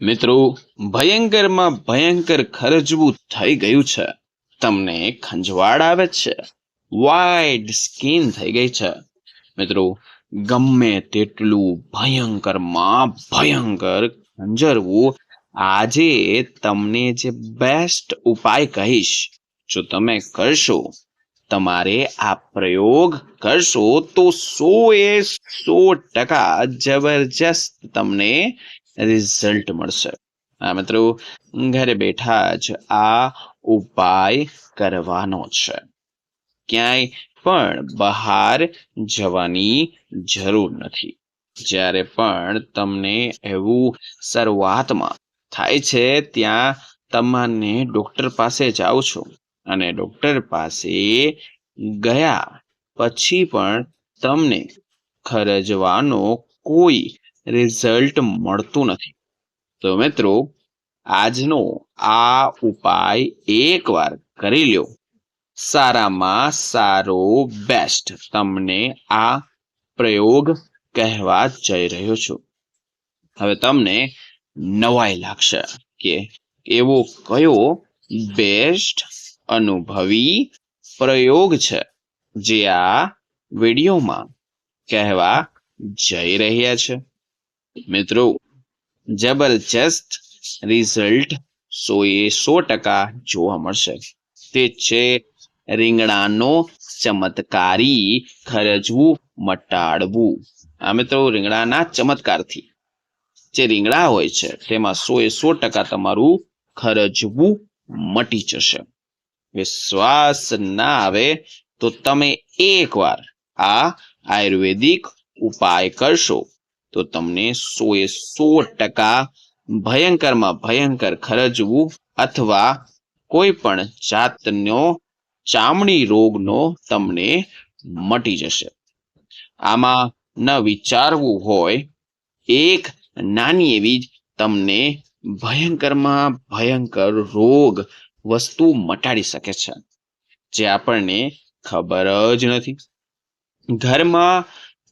મિત્રો, ભયંકરમાં ભયંકર ખરજવું થઈ ગયું છે. તમને ખંજવાળ આવે છે. વાઇડ સ્કીન થઈ ગઈ છે. મિત્રો, ગમે તેટલું ભયંકરમાં ભયંકર ખંજરવું, આજે તમને જે બેસ્ટ ઉપાય કહીશ, જો તમે કરશો, તમારે આ પ્રયોગ કરશો, તો સો એ સો ટકા જબરજસ્ત તમને રિઝલ્ટ મળશે. આ મિત્રો, ઘરે બેઠા જ આ ઉપાય કરવાનો છે. ક્યાંય પણ બહાર જવાની જરૂર નથી. જ્યારે પણ તમને એવું શરૂઆતમાં થાય છે, ત્યાં તમને ડૉક્ટર પાસે જાઓ છો. અને ડૉક્ટર પાસે ગયા પછી પણ તમને ખરજવાનો કોઈ રિઝલ્ટ મળતું નથી. તો મિત્રો, આજનો આ ઉપાય એકવાર કરી લ્યો. સારામાં સારો બેસ્ટ તમને આ પ્રયોગ કહેવા જઈ રહ્યો છું. હવે તમને નવાઈ લાગશે કે એવો કયો બેસ્ટ અનુભવી પ્રયોગ છે જે આ વિડીયોમાં કહેવા જઈ રહ્યા છે. મિત્રો, જબરજસ્ત રિઝલ્ટ સો સો ટકા જોવા મળશે. તે છે રીંગણાનો ચમત્કારી ખરજવું મટાડવું. આ મિત્રો રીંગણાના ચમત્કારથી. જે રીંગણા હોય છે, તેમાં સો એ સો ટકા તમારું ખરજવું મટી જશે. વિશ્વાસ ના આવે તો તમે એકવાર આ આયુર્વેદિક ઉપાય કરશો. તો તમને સો એ સો ટકા ભયંકરમાં ભયંકર ખરજવું અથવા કોઈ પણ જાતનો ચામડી રોગનો તમને મટી જશે. આમાં ન વિચારવું હોય, એક નાની એવી જ તમને ભયંકરમાં ભયંકર રોગ વસ્તુ મટાડી શકે છે, જે આપણને ખબર જ નથી. ઘરમાં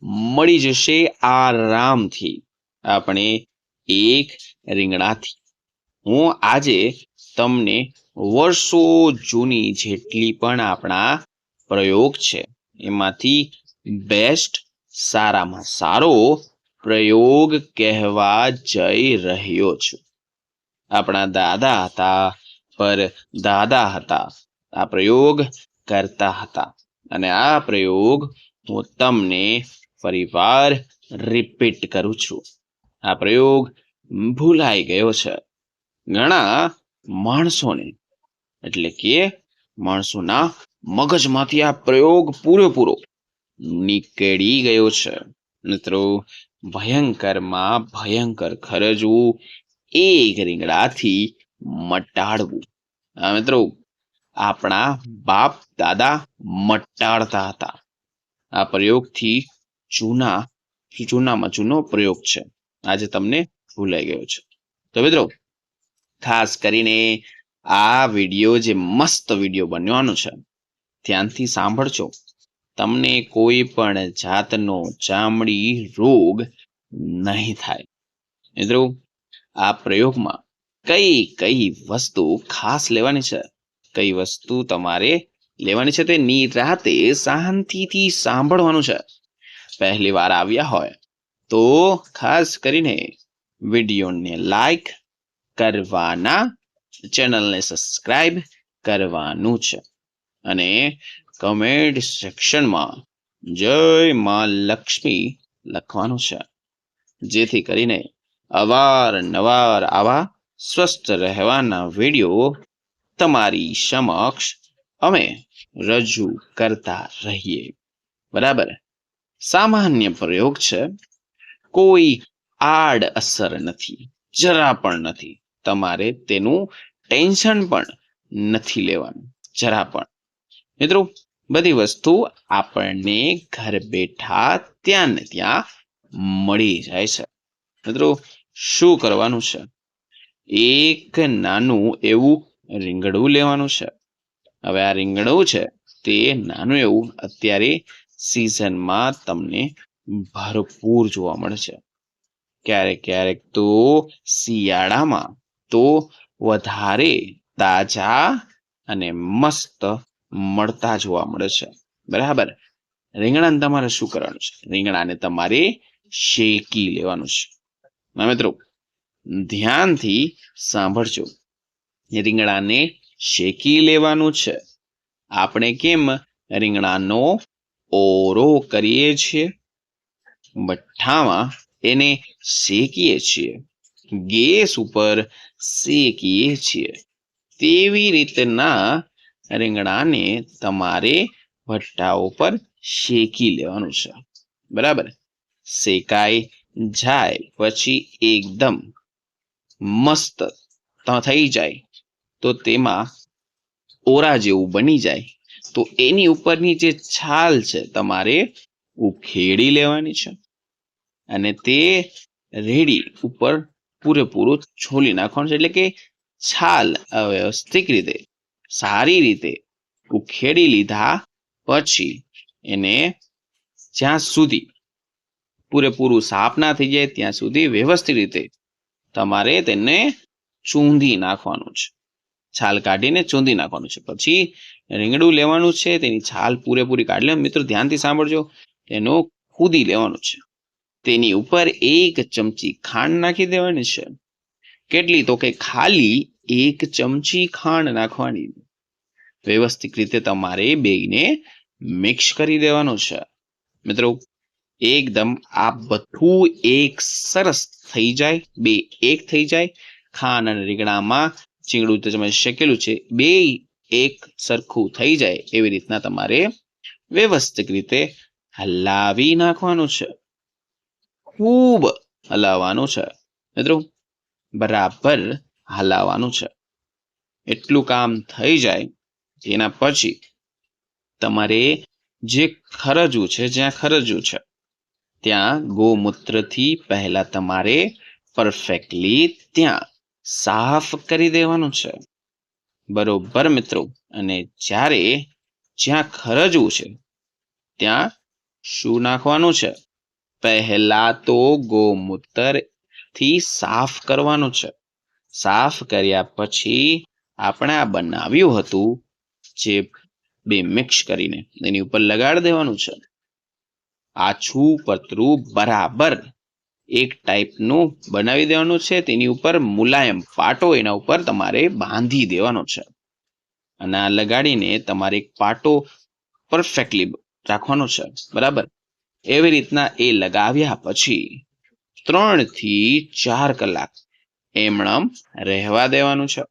મળી જશે આરામથી આપણે એક રીંગણાથી. હું આજે તમને વર્ષો જૂની જેટલી પણ આપણા પ્રયોગ છે, એમાંથી બેસ્ટ સારામાં સારો પ્રયોગ કહેવા જઈ રહ્યો છું. આપણા દાદા હતા, પર દાદા હતા, આ પ્રયોગ કરતા હતા. અને આ પ્રયોગ હું તમને ફરીવાર રિપીટ કરું છું. આ પ્રયોગ ભૂલાઈ ગયો છે. ઘણા માણસોને, એટલે કે માણસોના મગજમાંથી આ પ્રયોગ પૂરેપૂરો નીકળી ગયો છે. મિત્રો, ભયંકરમાં ભયંકર ખરજવું એક રીંગણાથી મટાડવું. આ મિત્રો, આપણા બાપ દાદા મટાડતા હતા. આ પ્રયોગથી જૂના, જૂનામાં જૂનો પ્રયોગ છે. આજે તમને ભૂલાઈ ગયો છે. તો મિત્રો, ખાસ કરીને આ વીડિયો જે મસ્ત વીડિયો બનવાનો છે, ધ્યાનથી સાંભળજો. તમને કોઈ પણ જાતનો ચામડી રોગ નહીં થાય. મિત્રો, આ પ્રયોગમાં કઈ કઈ વસ્તુ ખાસ લેવાની છે? કઈ વસ્તુ તમારે લેવાની છે તે નિરાતે શાંતિથી સાંભળવાનું છે. પહેલી વાર આવ્યા હોય, તો ખાસ કરીને વિડીયોને લાઈક કરવાના, ચેનલને સબસ્ક્રાઇબ કરવાનું છે. અને કમેન્ટ સેક્શનમાં જય માં લક્ષ્મી લખવાનું છે. જેથી કરીને અવારનવાર આવા સ્વસ્થ રહેવાના વીડિયો તમારી સમક્ષ અમે રજૂ કરતા રહીએ. બરાબર? સામાન્ય પ્રયોગ છે. કોઈ આડ અસર નથી, જરા પણ નથી. તમારે તેનું ટેન્શન પણ નથી લેવાનું, જરા પણ. મિત્રો, બધી વસ્તુ આપણને ઘર બેઠા ત્યાં ને ત્યાં મળી જાય છે. મિત્રો, શું કરવાનું છે? એક નાનું એવું રીંગણું લેવાનું છે. હવે આ રીંગણું છે તે નાનું એવું અત્યારે સિઝનમાં તમને ભરપૂર જોવા મળે છે ક્યારેક ક્યારેક તો શિયાળામાં તો વધારે તાજા અને મસ્ત મળતા જોવા મળે છે. બરાબર? રીંગણાને તમારે શું કરવાનું છે? રીંગણાને તમારે શેકી લેવાનું છે. મિત્રો, ધ્યાનથી સાંભળજો. રીંગણાને શેકી લેવાનું છે. આપણે કેમ રીંગણાનો ઓરો કરીએ છીએ. ભઠ્ઠામાં એને શેકીએ છીએ. ગેસ ઉપર શેકીએ છીએ. તેવી રીતના રીંગણાને તમારે ભઠ્ઠા ઉપર શેકી લેવાનું છે. બરાબર? શેકાઈ જાય, પછી એકદમ મસ્ત થઈ જાય. તો તેમાં ઓરા જેવું બની જાય. તો એની ઉપરની જે છાલ છે તમારે ઉખેડી લેવાની છે અને તે રેડી ઉપર પૂરેપૂરું છોલી નાખવાનું છે. એટલે કે છાલ વ્યવસ્થિત રીતે, સારી રીતે ઉખેડી લીધા પછી એને જ્યાં સુધી પૂરેપૂરું સાફ ના થઈ જાય ત્યાં સુધી વ્યવસ્થિત રીતે તમારે તેને ચૂંધી નાખવાનું છે. છાલ કાઢીને ચૂંધી નાખવાનું છે. પછી રીંગણું લેવાનું છે, તેની છાલ પૂરેપૂરી કાઢી લેવાનું મિત્રો, ધ્યાનથી સાંભળજો, તેનો ખુદી લેવાનું છે. તેની ઉપર એક ચમચી ખાંડ નાખી દેવાની છે. કેટલી? તો કે ખાલી એક ચમચી ખાંડ નાખવાની. વ્યવસ્થિત રીતે તમારે બેયને મિક્સ કરી દેવાનું છે. મિત્રો, એકદમ આ બધું એક સરસ થઈ જાય, બે એક થઈ જાય. ખાંડ અને રીંગણામાં ચીંગડું તમે શેકેલું છે. બે એક સરખું થઈ જાય એવી રીતના તમારે વ્યવસ્થિત રીતે હલાવી નાખવાનું છે. ખૂબ હલાવવાનું છે. મિત્રો, બરાબર હલાવવાનું છે. એટલું કામ થઈ જાય, એના પછી તમારે જે ખરજવું છે, જ્યાં ખરજવું છે, ત્યાં ગોમૂત્રથી પહેલા તમારે પરફેક્ટલી ત્યાં સાફ કરી દેવાનું છે. બરોબર મિત્રો. અને જ્યારે જ્યાં ખરજવું છે, ત્યાં શું નાખવાનું છે? પહેલા તો ગોમૂત્રથી સાફ કરવાનું છે. સાફ કર્યા પછી આપણે આ બનાવ્યું હતું, જે બે મિક્સ કરીને. એની ઉપર લગાડી દેવાનું છે. આછું પતરું બરાબર એક ટાઈપનું બનાવી દેવાનું છે. તેની ઉપર મુલાયમ પાટો એના ઉપર તમારે બાંધી દેવાનો છે. અને આ લગાડીને તમારે એક પાટો પરફેક્ટલી રાખવાનો છે. બરાબર? એવી રીતના એ લગાવ્યા પછી ત્રણથી ચાર કલાક એમણમ રહેવા દેવાનું છે.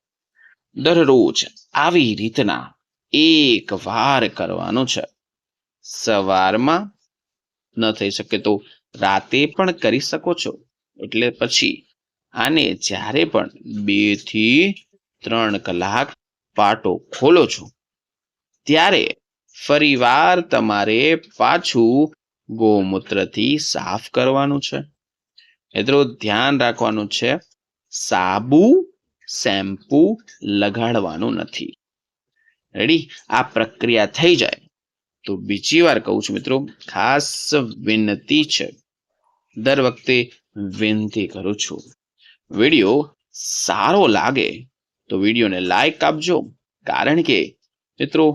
દરરોજ આવી રીતના એક વાર કરવાનું છે. સવારમાં ન થઈ શકે તો રાતે પણ કરી શકો છો. એટલે પછી આને જ્યારે પણ બેથી ત્રણ કલાક પાટો ખોલો છો, ત્યારે ફરીવાર તમારે પાછું ગોમૂત્રથી સાફ કરવાનું છે. મિત્રો, ધ્યાન રાખવાનું છે, સાબુ, શેમ્પુ લગાડવાનું નથી. રેડી આ પ્રક્રિયા થઈ જાય. તો બીજી વાર કહું છું મિત્રો, ખાસ વિનંતી છે. દર વખતે વિનંતી કરું છું. વીડિયો સારો લાગે તો વિડીયોને લાઈક આપજો, કારણ કે મિત્રો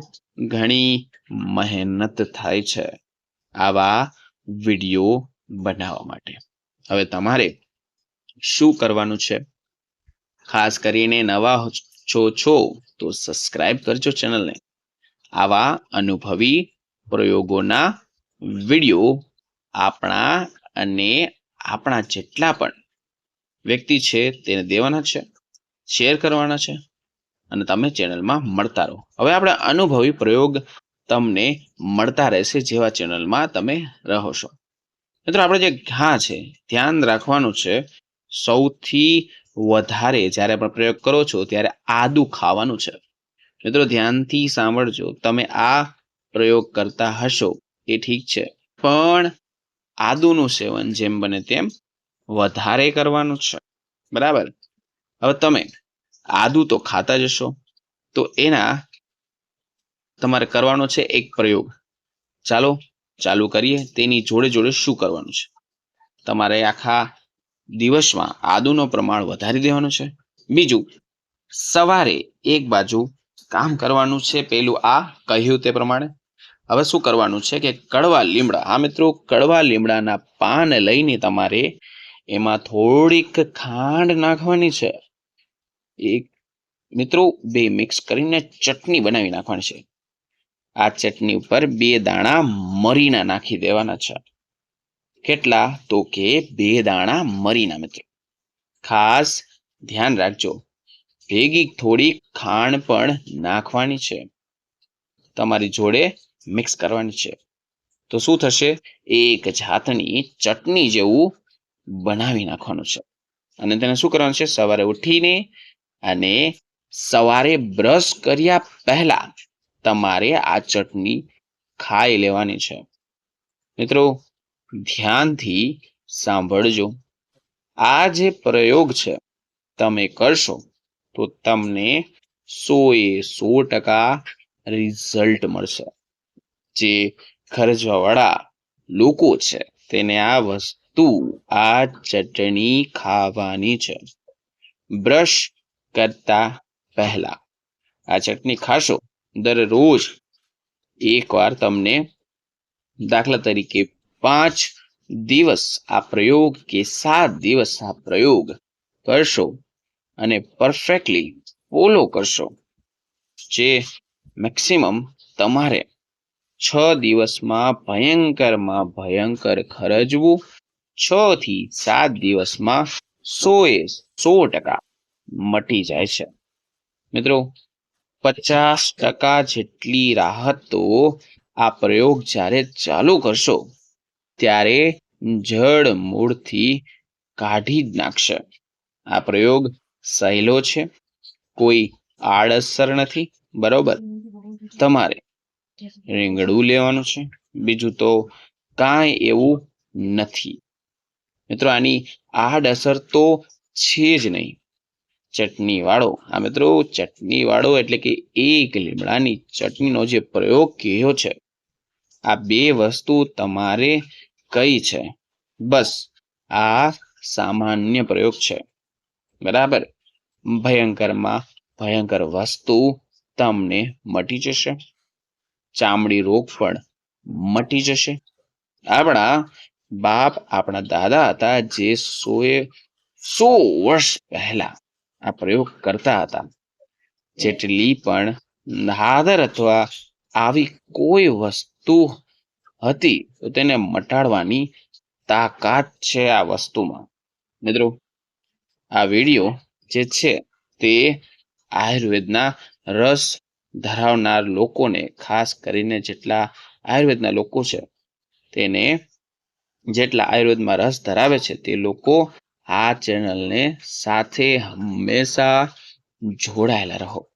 ઘણી મહેનત થાય છે આવા વીડિયો બનાવવા માટે. હવે તમારે શું કરવાનું છે? ખાસ કરીને નવા છો છો તો સબસ્ક્રાઇબ કરજો ચેનલને. આવા અનુભવી પ્રયોગોના વીડિયો આપણા અને આપણા જેટલા પણ વ્યક્તિ છે તેને દેવાના છે શેર કરવાના છે અને તમે ચેનલમાં મળતા રહો. હવે આપણે અનુભવી પ્રયોગ તમને મળતા રહેશે જેવા ચેનલમાં તમે રહો છો. મિત્રો, આપણે જે ઘા છે, ધ્યાન રાખવાનું છે, સૌથી વધારે જ્યારે આપણે પ્રયોગ કરો છો ત્યારે આદુ ખાવાનું છે. મિત્રો, ધ્યાનથી સાંભળજો, તમે આ પ્રયોગ કરતા હશો એ ઠીક છે. પણ આદુનું સેવન જેમ બને તેમ વધારે કરવાનું છે. બરાબર? હવે તમે આદુ તો ખાતા જશો તો એના તમારે કરવાનો છે એક પ્રયોગ. ચાલો, ચાલુ કરીએ. તેની જોડે જોડે શું કરવાનું છે? તમારે આખા દિવસમાં આદુનો પ્રમાણ વધારી દેવાનું છે. બીજું, સવારે એક બાજુ કામ કરવાનું છે. પેલું આ, કહ્યું તે પ્રમાણે. હવે શું કરવાનું છે કે કડવા લીમડા, હા મિત્રો, કડવા લીમડાના પાન લઈને તમારે એમાં થોડીક ખાંડ નાખવાની છે. એક, મિત્રો, બે મિક્સ કરીને ચટણી બનાવી નાખવાની છે. આ ચટણી ઉપર બે દાણા મરીના નાખી દેવાના છે. કેટલા? તો કે બે દાણા મરીના, મિત્રો. ખાસ ધ્યાન રાખજો. ભેગી થોડી ખાંડ પણ નાખવાની છે. તમારી જોડે મિક્સ કરવાની છે. તો શું થશે? એક જાતની ચટણી જેવું બનાવી નાખવાનું છે. અને તેને શું કરવાનું છે? સવારે ઉઠીને અને સવારે બ્રશ કર્યા પહેલા તમારે આ ચટણી ખાઈ લેવાની છે. મિત્રો, ધ્યાનથી સાંભળજો. આ જે પ્રયોગ છે, તમે કરશો તો તમને સો એ સો ટકા રિઝલ્ટ મળશે. જે ખર્ચવાવાળા લોકો છે, તેને આ વસ્તુ આ ચટણી ખાવાની છે. બ્રશ કરતા પહેલા આ ચટણી ખાશો, દરરોજ એકવાર તમને દાખલા તરીકે પાંચ દિવસ આ પ્રયોગ કે સાત દિવસ આ પ્રયોગ કરશો અને પરફેક્ટલી ફોલો કરશો. જે મેક્સિમમ તમારે છ દિવસમાં ભયંકરમાં ભયંકર ખરજવું, છ થી સાત દિવસમાં સો એ સો ટકા મટી જાય છે. મિત્રો, પચાસ ટકા જેટલી રાહત તો આ પ્રયોગ જ્યારે ચાલુ કરશો, ત્યારે જડ મૂળથી કાઢી જ નાખશે. આ પ્રયોગ સહેલો છે, કોઈ આડઅસર નથી, બરોબર? તમારે રીંગણું લેવાનું છે. બીજું તો કાંઈ એવું નથી. મિત્રો, આની આડઅસર તો છે જ નહીં. ચટણી વાળો આ મિત્રો ચટણી વાળો એટલે કે એક લીમડાની ચટણીનો જે પ્રયોગ કહ્યો છે, આ બે વસ્તુ તમારે કઈ છે? બસ, આ સામાન્ય પ્રયોગ છે. બરાબર? ભયંકરમાં ભયંકર વસ્તુ તમને મટી જશે. ચામડી રોગ પણ મટી જશે. આપણા બાપ, આપણા દાદા હતા જે સોએ સો વર્ષ પહેલા આ પ્રયોગ કરતા હતા. જેટલી પણ નાદર અથવા આવી કોઈ વસ્તુ હતી, તો તેને મટાડવાની તાકાત છે આ વસ્તુમાં. મિત્રો, આ વીડિયો જે છે તે આયુર્વેદના રસ ધરાવનાર લોકોને, ખાસ કરીને જેટલા આયુર્વેદના લોકો છે, તેને જેટલા આયુર્વેદમાં રસ ધરાવે છે, તે લોકો આ ચેનલને સાથે હંમેશા જોડાયેલા રહો.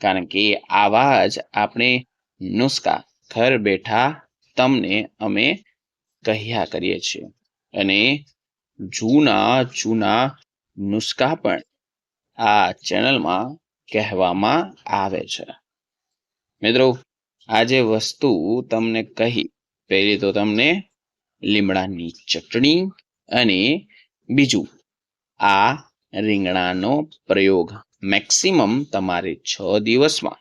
કારણ કે આવા જ આપણે નુસ્ખા ઘર બેઠા તમને અમે કહ્યા કરીએ છીએ. અને જૂના જૂના નુસ્ખા પણ આ ચેનલમાં કહેવામાં આવે છે. મિત્રો આ જે વસ્તુ તમને કહી. પહેલી તો તમને લીમડાની ચટણી અને બીજું આ રીંગણાનો પ્રયોગ મેક્સિમમ તમારે છ દિવસમાં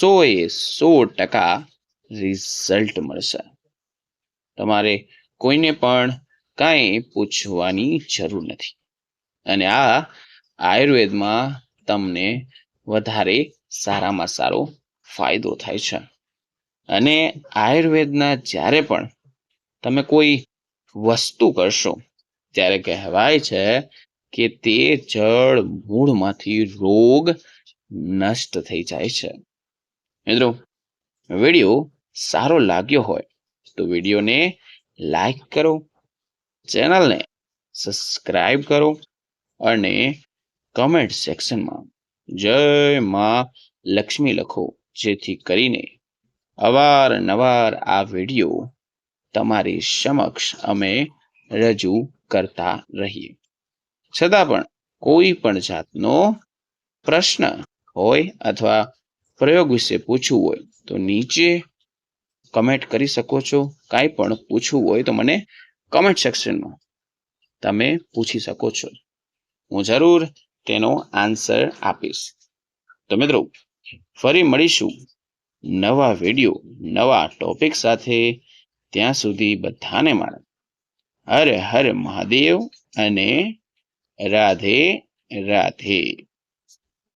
સો એ સો ટકા રિઝલ્ટ મળશે. તમારે કોઈને પણ કાંઈ પૂછવાની જરૂર નથી. અને આ આયુર્વેદમાં તમને વધારે સારામાં સારો ફાયદો થાય છે. અને આયુર્વેદના જ્યારે પણ તમે કોઈ વસ્તુ કરશો, ત્યારે કહેવાય છે કે તે જળ મૂળમાંથી રોગ નષ્ટ થઈ જાય છે. મિત્રો, વીડિયો સારો લાગ્યો હોય તો વિડીયોને લાઈક કરો, ચેનલને સબસ્ક્રાઈબ કરો અને કમેન્ટ સેક્શનમાં જય માં લક્ષ્મી લખો, જેથી કરીને અવારનવાર આ વીડિયો તમારી સમક્ષ અમે રજૂ કરતા રહીએ. છતાં પણ કોઈ પણ જાતનો પ્રશ્ન હોય અથવા પ્રયોગ વિશે પૂછવું હોય તો નીચે કમેન્ટ કરી શકો છો. કાંઈ પણ પૂછવું હોય તો મને કમેન્ટ સેક્શનમાં તમે પૂછી શકો છો. હું જરૂર તેનો આન્સર આપીશ. તો મિત્રો, ફરી મળીશું નવા વીડિયો નવા ટોપિક સાથે. ત્યાં સુધી બધાને મારા હર હર મહાદેવ અને રાધે રાધે.